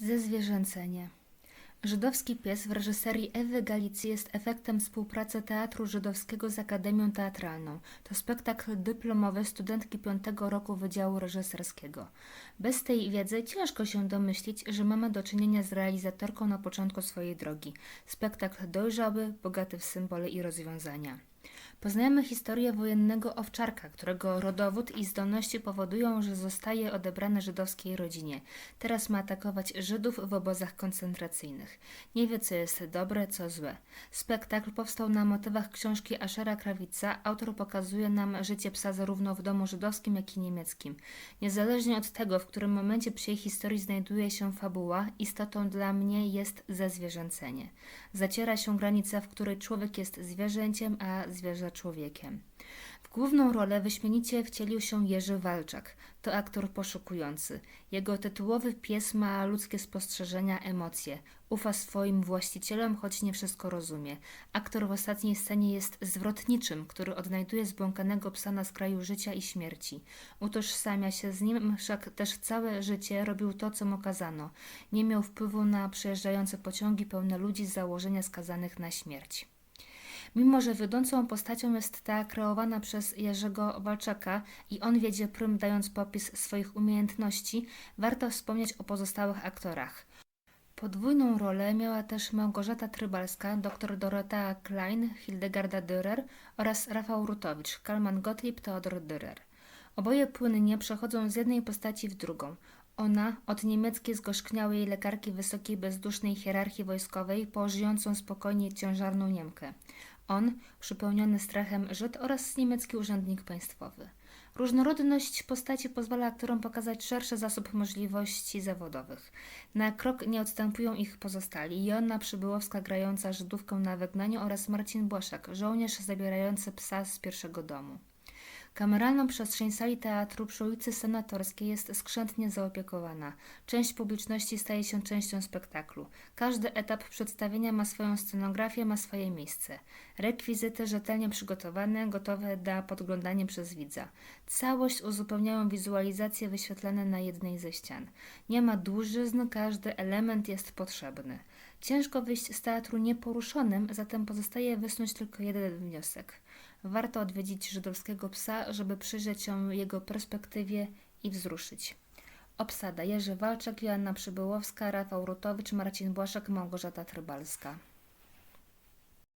Zezwierzęcenie. Żydowski pies w reżyserii Ewy Galicji jest efektem współpracy Teatru Żydowskiego z Akademią Teatralną. To spektakl dyplomowy studentki piątego roku Wydziału Reżyserskiego. Bez tej wiedzy ciężko się domyślić, że mamy do czynienia z realizatorką na początku swojej drogi. Spektakl dojrzały, bogaty w symbole i rozwiązania. Poznajemy historię wojennego owczarka, którego rodowód i zdolności powodują, że zostaje odebrany żydowskiej rodzinie. Teraz ma atakować Żydów w obozach koncentracyjnych. Nie wie, co jest dobre, co złe. Spektakl powstał na motywach książki Ashera Krawica. Autor pokazuje nam życie psa zarówno w domu żydowskim, jak i niemieckim. Niezależnie od tego, w którym momencie psiej historii znajduje się fabuła, istotą dla mnie jest zezwierzęcenie. Zaciera się granica, w której człowiek jest zwierzęciem, a zwierzę człowiekiem. W główną rolę wyśmienicie wcielił się Jerzy Walczak. To aktor poszukujący. Jego tytułowy pies ma ludzkie spostrzeżenia, emocje. Ufa swoim właścicielom, choć nie wszystko rozumie. Aktor w ostatniej scenie jest zwrotniczym, który odnajduje zbłąkanego psa na skraju życia i śmierci. Utożsamia się z nim, wszak też całe życie robił to, co mu kazano. Nie miał wpływu na przejeżdżające pociągi pełne ludzi z założenia skazanych na śmierć. Mimo, że wiodącą postacią jest ta kreowana przez Jerzego Walczaka i on wiedzie prym dając popis swoich umiejętności, warto wspomnieć o pozostałych aktorach. Podwójną rolę miała też Małgorzata Trybalska, dr Dorota Klein, Hildegarda Dürer oraz Rafał Rutowicz, Kalman Gottlieb, Theodor Dürer. Oboje płynnie przechodzą z jednej postaci w drugą. Ona od niemieckiej zgorzkniałej lekarki wysokiej bezdusznej hierarchii wojskowej po żyjącą spokojnie ciężarną Niemkę. On, przypełniony strachem Żyd oraz niemiecki urzędnik państwowy. Różnorodność postaci pozwala aktorom pokazać szerszy zasób możliwości zawodowych. Na krok nie odstępują ich pozostali. Joanna Przybyłowska grająca Żydówkę na wygnaniu oraz Marcin Błaszak, żołnierz zabierający psa z pierwszego domu. Kameralną przestrzeń sali teatru przy ulicy Senatorskiej jest skrzętnie zaopiekowana. Część publiczności staje się częścią spektaklu. Każdy etap przedstawienia ma swoją scenografię, ma swoje miejsce. Rekwizyty rzetelnie przygotowane, gotowe na podglądanie przez widza. Całość uzupełniają wizualizacje wyświetlane na jednej ze ścian. Nie ma dłużyzn, każdy element jest potrzebny. Ciężko wyjść z teatru nieporuszonym, zatem pozostaje wysnuć tylko jeden wniosek. Warto odwiedzić żydowskiego psa, żeby przyjrzeć się jego perspektywie i wzruszyć. Obsada Jerzy Walczak, Joanna Przybyłowska, Rafał Rutowicz, Marcin Błaszek, Małgorzata Trybalska.